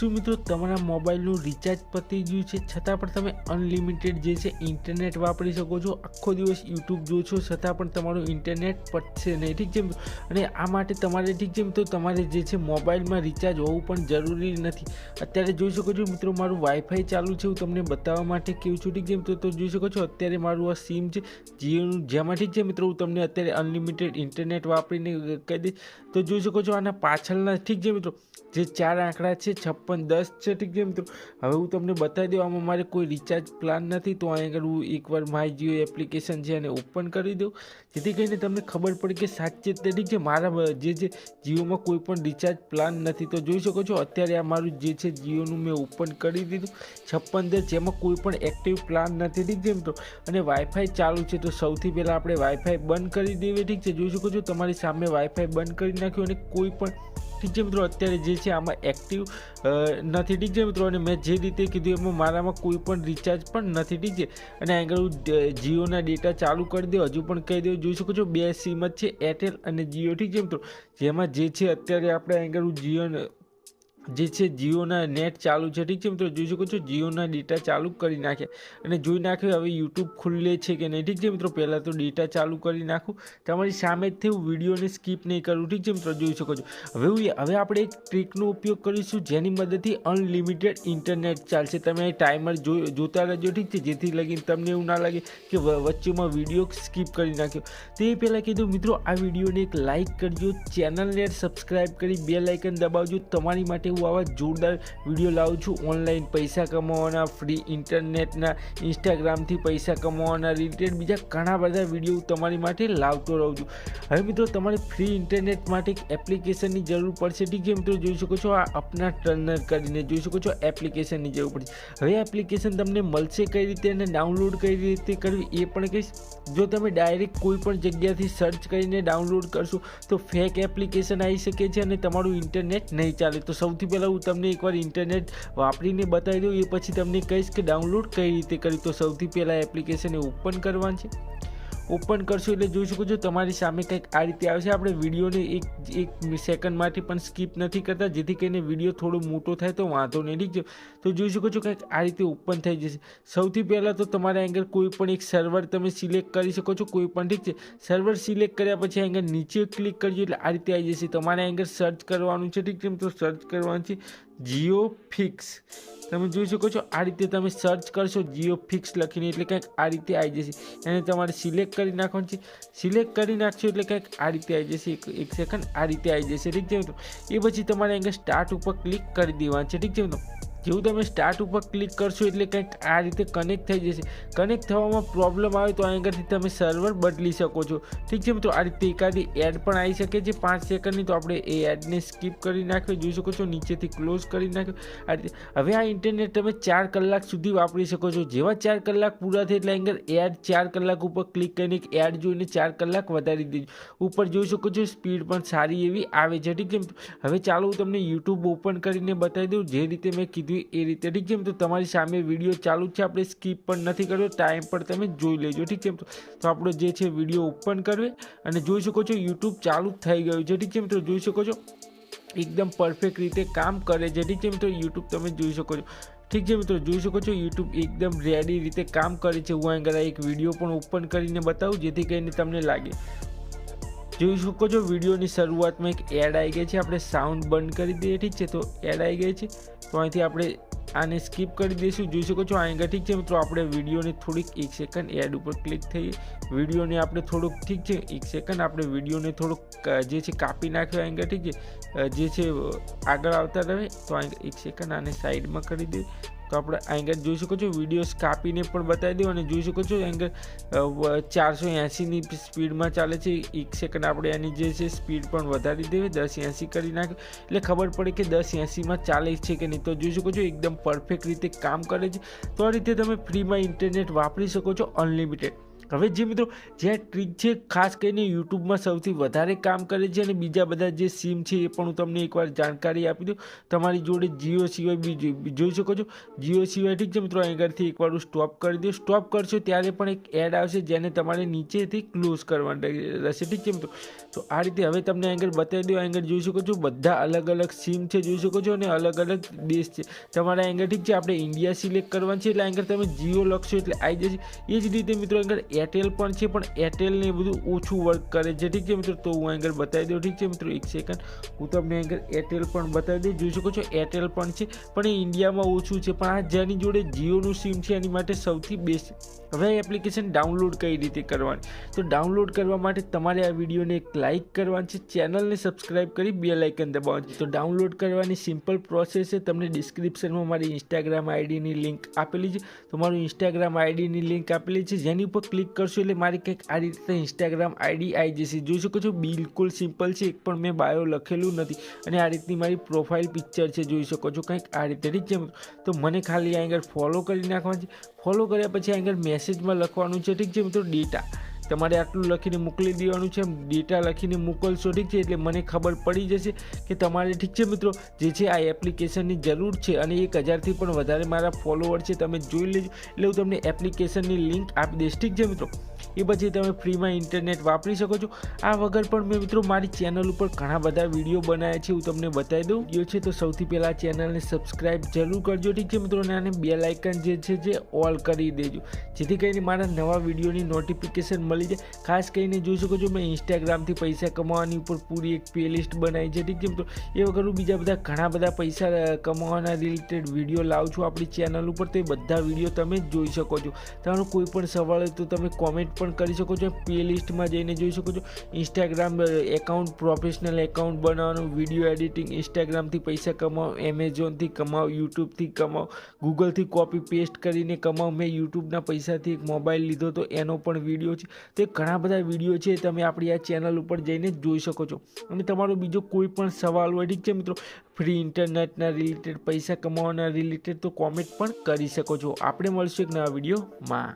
શું મિત્રો તમારા મોબાઈલનું રિચાર્જ પતી ગયું છે? છતાં પણ તમે અનલિમિટેડ જે છે ઇન્ટરનેટ વાપરી શકો છો. આખો દિવસ યુટ્યુબ જો છો છતાં પણ તમારું ઇન્ટરનેટ પતશે નહીં. ઠીક છે અને આ માટે તમારે, ઠીક છે મિત્રો, તમારે જે છે મોબાઈલમાં રિચાર્જ હોવું પણ જરૂરી નથી. અત્યારે જોઈ શકો છો મિત્રો, મારું વાઈફાઈ ચાલુ છે. હું તમને બતાવવા માટે કેવું છું, ઠીક છે મિત્રો? તો જોઈ શકો છો, અત્યારે મારું આ સિમ છે. જીઓનું, જેમાં, ઠીક છે મિત્રો, હું તમને અત્યારે અનલિમિટેડ ઇન્ટરનેટ વાપરીને કહી દઈશ. તો જોઈ શકો છો આના પાછળના, ઠીક છે મિત્રો, જે ચાર આંકડા છે, છપ્પન, દસ છે, ઠીક છે મિત્રો. હવે હું તમને બતાવી દઉં, આમાં મારે કોઈ રિચાર્જ પ્લાન નથી, તો અહીં આગળ હું એકવાર માય જીઓ એપ્લિકેશન છે એને ઓપન કરી દઉં. જેથી કરીને તમને ખબર પડે કે સાચે તે ઠીક છે, મારા જે જે જીઓમાં કોઈ પણ રિચાર્જ પ્લાન નથી. તો જોઈ શકો છો, અત્યારે આ મારું જે છે, જીઓનું મેં ઓપન કરી દીધું. છપ્પન, દસ, જેમાં કોઈ પણ એક્ટિવ પ્લાન નથી, ઠીક છે મિત્રો. અને વાઈફાઈ ચાલુ છે, તો સૌથી પહેલાં આપણે વાઈફાઈ બંધ કરી દેવી, ઠીક છે. જોઈ શકો છો, તમારી સામે વાઈફાઈ બંધ કરી નાખ્યું અને કોઈ પણ ઠીક છે મિત્રો અત્યારે જે છે આમાં એક્ટિવ નથી ઠીક છે મિત્રો. અને મેં જે રીતે કીધું એમાં મારામાં કોઈ પણ રિચાર્જ પણ નથી ઠીક છે અને આગળ હું જીઓના ડેટા ચાલુ કરી દઉં. હજુ પણ કહી દઉં, જોઈ શકો છો બે સિમ જ છે એરટેલ અને જીઓ ઠીક છે મિત્રો. જેમાં જે છે અત્યારે આપણે આગળ હું જીઓ જે છે જીઓના નેટ ચાલુ છે, ઠીક છે મિત્રો? જોઈ શકો છો, જીઓના ડેટા ચાલુ કરી નાખ્યા અને જોઈ નાખ્યું હવે યુટ્યુબ ખુલ્લે છે કે નહીં, ઠીક છે મિત્રો? પહેલાં તો ડેટા ચાલુ કરી નાખું. તમારી સામે જ વિડીયોને સ્કીપ નહીં કરવું ઠીક છે મિત્રો? જોઈ શકો છો. હવે હવે આપણે એક ટ્રીકનો ઉપયોગ કરીશું જેની મદદથી અનલિમિટેડ ઇન્ટરનેટ ચાલશે. તમે ટાઈમર જોતા રહેજો, ઠીક છે? જેથી લગીને તમને એવું ના લાગે કે વચ્ચેમાં વીડિયો સ્કીપ કરી નાખ્યો. તે પહેલાં કીધું, મિત્રો, આ વિડીયોને એક લાઇક કરજો, ચેનલને સબસ્ક્રાઈબ કરી બે લાઇકન દબાવજો. તમારી માટે હું આવા જોરદાર વીડિયો લાવું છું. ઓનલાઈન પૈસા કમાવાના ફ્રી ઇન્ટરનેટના ઇન્સ્ટાગ્રામથી પૈસા કમાવાના રિલેટેડ બીજા ઘણા બધા વીડિયો તમારી માટે લાવતો રહું છું. હવે મિત્રો, તમારે ફ્રી ઇન્ટરનેટ માટે એક એપ્લિકેશનની જરૂર પડશે. ઠીક છે મિત્રો, જોઈ શકો છો આ અપના ટર્નર કરીને, જોઈ શકો છો એપ્લિકેશનની જરૂર પડશે. હવે એપ્લિકેશન તમને મળશે કઈ રીતે અને ડાઉનલોડ કઈ રીતે કરવી એ પણ કહીશ. જો તમે ડાયરેક્ટ કોઈ પણ જગ્યાથી સર્ચ કરીને ડાઉનલોડ કરશો, તો ફેક એપ્લિકેશન આવી શકે છે અને તમારું ઇન્ટરનેટ નહીં ચાલે. તો સૌથી પહેલાં હું તમને એકવાર ઇન્ટરનેટ વાપરીને બતાવી દઉં, એ પછી તમને કહીશ કે ડાઉનલોડ કઈ રીતે કરી. તો સૌથી પહેલાં એપ્લિકેશન ઓપન કરવાની છે. ઓપન કરશો એટલે જોઈ શકો છો તમારી સામે કંઈક આ રીતે આવશે આપણે વિડીયોને એક એક સેકન્ડમાંથી પણ સ્કીપ નથી કરતા, જેથી કરીને વીડિયો થોડો મોટો થાય તો વાંધો નહીં છે? તો જોઈ શકો છો કંઈક આ રીતે ઓપન થઈ જશે. સૌથી પહેલાં તો તમારા એંગલ કોઈ પણ એક સર્વર તમે સિલેક્ટ કરી શકો છો, કોઈ પણ, ઠીક છે? સર્વર સિલેક્ટ કર્યા પછી એંગલ નીચે ક્લિક કરજો એટલે આ રીતે આવી જશે. તમારે એંગલ સર્ચ કરવાનું છે, ઠીક છે? તો સર્ચ કરવાનું છે. જીઓ ફિક્સ તમે જોઈ શકો છો, આ રીતે તમે સર્ચ કરશો જીઓ ફિક્સ લખીને, એટલે કંઈક આ રીતે આવી જશે. એને તમારે સિલેક્ટ કરી નાખવાનું છે. સિલેક્ટ કરી નાખશો એટલે કંઈક આ રીતે આવી જશે. એક સેકન્ડ આ રીતે આવી જશે. ઠીક છે મિત્રો? એ પછી તમારે અહીંયા સ્ટાર્ટ ઉપર ક્લિક કરી દેવાનું છે. ઠીક છે મિત્રો? જેવું તમે સ્ટાર્ટ ઉપર ક્લિક કરશો એટલે કંઈક આ રીતે કનેક્ટ થઈ જશે. કનેક્ટ થવામાં પ્રોબ્લેમ આવે તો અહીંયાથી તમે સર્વર બદલી શકો છો. ઠીક છે મિત્રો, આ રીતે એકાદી એડ પણ આવી શકે છે. પાંચ સેકન્ડની તો આપણે એ એડને સ્કીપ કરી નાખ્યો. જોઈ શકો છો, નીચેથી ક્લોઝ કરી નાખ્યો. આ રીતે હવે આ ઇન્ટરનેટ તમે ચાર કલાક સુધી વાપરી શકો છો. જેવા ચાર કલાક પૂરા થાય એટલે અહીં એડ ચાર કલાક ઉપર ક્લિક કરીને એડ જોઈને ચાર કલાક વધારી દેજો. ઉપર જોઈ શકો છો સ્પીડ પણ સારી એવી આવે છે. ઠીક છે હવે ચાલો હું તમને યુટ્યુબ ઓપન કરીને બતાવી દઉં. જે રીતે મેં કીધું એ રીતે, ઠીક છે? તો તમારી સામે વીડિયો ચાલુ છે, આપણે સ્કીપ પણ નથી કર્યો ટાઈમ પર તમે જોઈ લેજો, ઠીક છે? તો આપણો જે છે વીડિયો ઓપન કરવે અને જોઈ શકો છો યુટ્યુબ ચાલુ થઈ ગયું છે, ઠીક છે? મિત્રો, જોઈ શકો છો? એકદમ પરફેક્ટ રીતે કામ કરે છે, ઠીક છે? મિત્રો યુટ્યુબ તમે જોઈ શકો છો. ઠીક છે, મિત્રો, જોઈ શકો છો? યુટ્યુબ એકદમ રેડી રીતે કામ કરે છે. હું આગળ એક વીડિયો પણ ઓપન કરીને બતાવું, જેથી કરીને તમને લાગે. જોઈ શકો છો, વિડીયોની શરૂઆતમાં એક એડ આવી ગઈ છે, આપણે સાઉન્ડ બંધ કરી દઈએ, ઠીક છે? તો એડ આવી ગઈ છે, તો અહીંથી આપણે આને સ્કીપ કરી દઈશું. જોઈ શકો છો અહીં ઠીક છે? મિત્રો, આપણે વિડીયોને થોડીક એક સેકન્ડ એડ ઉપર ક્લિક થઈ વિડીયોને આપણે થોડુંક, ઠીક છે? એક સેકન્ડ આપણે વિડીયોને થોડુંક જે છે, કાપી નાખ્યો અહીં ઠીક છે? જે છે આગળ આવતા રહે, તો એક સેકન્ડ આને સાઈડમાં કરી દઈએ. તો આપણે આગળ જોઈ શકો છો વિડીયોઝ કાપીને પણ બતાવી દઉં અને જોઈ શકો છો આગળ ચારસો એંસીની સ્પીડમાં ચાલે છે. એક સેકન્ડ આપણે એની જે છે સ્પીડ પણ વધારી દેવી, દસ એંસી કરી નાખે. એટલે ખબર પડે કે દસ એંસીમાં ચાલે છે કે નહીં. તો જોઈ શકો છો, એકદમ પરફેક્ટ રીતે કામ કરે છે. તો આ રીતે તમે ફ્રીમાં ઇન્ટરનેટ વાપરી શકો છો અનલિમિટેડ હવે જે મિત્રો, જે ટ્રીક છે, ખાસ કરીને યુટ્યુબમાં સૌથી વધારે કામ કરે છે અને બીજા બધા જે સિમ છે એ પણ હું તમને એકવાર જાણકારી આપી દઉં. તમારી જોડે જીઓ સિવાય બી જોઈ શકો છો. જીઓ સિવાય ઠીક છે મિત્રો અહીં એકવાર હું સ્ટોપ કરી દઉં. સ્ટોપ કરશો ત્યારે પણ એક એડ આવશે જેને તમારે નીચેથી ક્લોઝ કરવાની રહેશે. ઠીક છે મિત્રો? તો આ રીતે હવે તમને આગળ બતાવી દઉં. આગળ જોઈ શકો છો, બધા અલગ અલગ સિમ છે જોઈ શકો છો અને અલગ અલગ દેશ છે. તમારા અહીં ઠીક છે, આપણે ઇન્ડિયા સિલેક્ટ કરવાનું છે. એટલે આગળ તમે જીઓ લખશો એટલે આવી જશે. એ જ રીતે મિત્રો, આગળ એરટેલ પણ છે, પણ એરટેલને એ બધું ઓછું વર્ક કરે છે. ઠીક છે મિત્રો? તો હું આગળ બતાવી દઉં. ઠીક છે મિત્રો? એક સેકન્ડ હું તમને આગળ એરટેલ પણ બતાવી દઉં. જોઈ શકો છો એરટેલ પણ છે, પણ એ ઇન્ડિયામાં ઓછું છે. પણ આ જેની જોડે જીઓનું સિમ છે, એની માટે સૌથી બેસ્ટ હવે એપ્લિકેશન ડાઉનલોડ કઈ રીતે કરવાની? તો ડાઉનલોડ કરવા માટે તમારે આ વિડીયોને એક લાઇક કરવાની છે, ચેનલને સબસ્ક્રાઇબ કરી બે લાઇકન દબાવવાની તો ડાઉનલોડ કરવાની સિમ્પલ પ્રોસેસ છે. તમને ડિસ્ક્રિપ્શનમાં મારી ઇન્સ્ટાગ્રામ આઈડીની લિંક આપેલી છે. તો મારું ઇન્સ્ટાગ્રામ આઈડીની લિંક આપેલી છે. જેની ઉપર ક્લિક કરશો એટલે મારી કંઈક આ રીતે ઇન્સ્ટાગ્રામ આઈડી આવી જશે જોઈ શકો છો, બિલકુલ સિમ્પલ છે, એક પણ મેં બાયો લખેલું નથી. અને આ રીતની મારી પ્રોફાઇલ પિક્ચર છે, જોઈ શકો છો, કંઈક આ રીતે. ઠીક છે, તો મને ખાલી આ આગળ ફોલો કરી નાખવાનું છે. ફોલો કર્યા પછી આ આગળ મેસેજમાં લખવાનું છે. ઠીક છે, મિત્રો ડેટા તમારે આટલું લખીને મોકલી દેવાનું છે, ડેટા લખીને મોકલશો, ઠીક છે? એટલે મને ખબર પડી જશે કે તમારે, ઠીક છે મિત્રો? જે છે આ એપ્લિકેશનની જરૂર છે અને એક હજારથી પણ વધારે મારા ફોલોવર છે, તમે જોઈ લેજો. એટલે હું તમને એપ્લિકેશનની લિંક આપી દઈશ, ઠીક છે મિત્રો? એ પછી તમે ફ્રીમાં ઇન્ટરનેટ વાપરી શકો છો. આ વગર પણ મેં મિત્રો મારી ચેનલ ઉપર ઘણા બધા વીડિયો બનાવ્યા છે, હું તમને બતાવી દઉં. વીડિયો છે તો સૌથી પહેલાં ચેનલને સબસ્ક્રાઇબ જરૂર કરજો, ઠીક છે મિત્રો? અને બે લાઇકન જે છે, જે ઓલ કરી દેજો. જેથી કરીને મારા નવા વિડીયોની નોટિફિકેશન મળી જાય. ખાસ કરીને જોઈ શકો છો, મેં ઇન્સ્ટાગ્રામથી પૈસા કમાવાની ઉપર પૂરી એક પ્લેલિસ્ટ બનાવી છે, ઠીક છે મિત્રો? એ વગર હું બીજા બધા ઘણા બધા પૈસા કમાવાના રિલેટેડ વીડિયો લાવું છું આપણી ચેનલ ઉપર. તો બધા વીડિયો તમે જોઈ શકો છો. તમારો કોઈ પણ સવાલ હોય તો તમે કોમેન્ટ પણ કરી શકો છો પ્લે લિસ્ટમાં જઈને જોઈ શકો છો. ઇન્સ્ટાગ્રામ એકાઉન્ટ પ્રોફેશનલ એકાઉન્ટ બનાવવાનું વીડિયો એડિટિંગ ઇન્સ્ટાગ્રામથી પૈસા કમાવો એમેઝોનથી કમાવો યુટ્યુબથી કમાવો ગૂગલથી કોપી પેસ્ટ કરીને કમાવો. મેં યુટ્યુબના પૈસાથી એક મોબાઈલ લીધો તો એનો પણ વીડિયો છે. તે ઘણા બધા વીડિયો છે, તમે આપણી આ ચેનલ ઉપર જઈને જોઈ શકો છો. અને તમારો બીજો કોઈ પણ સવાલ હોય, ઠીક છે મિત્રો? ફ્રી ઇન્ટરનેટના રિલેટેડ પૈસા કમાવાના રિલેટેડ તો કોમેન્ટ પણ કરી શકો છો. આપણે મળશું એક નવા વિડીયોમાં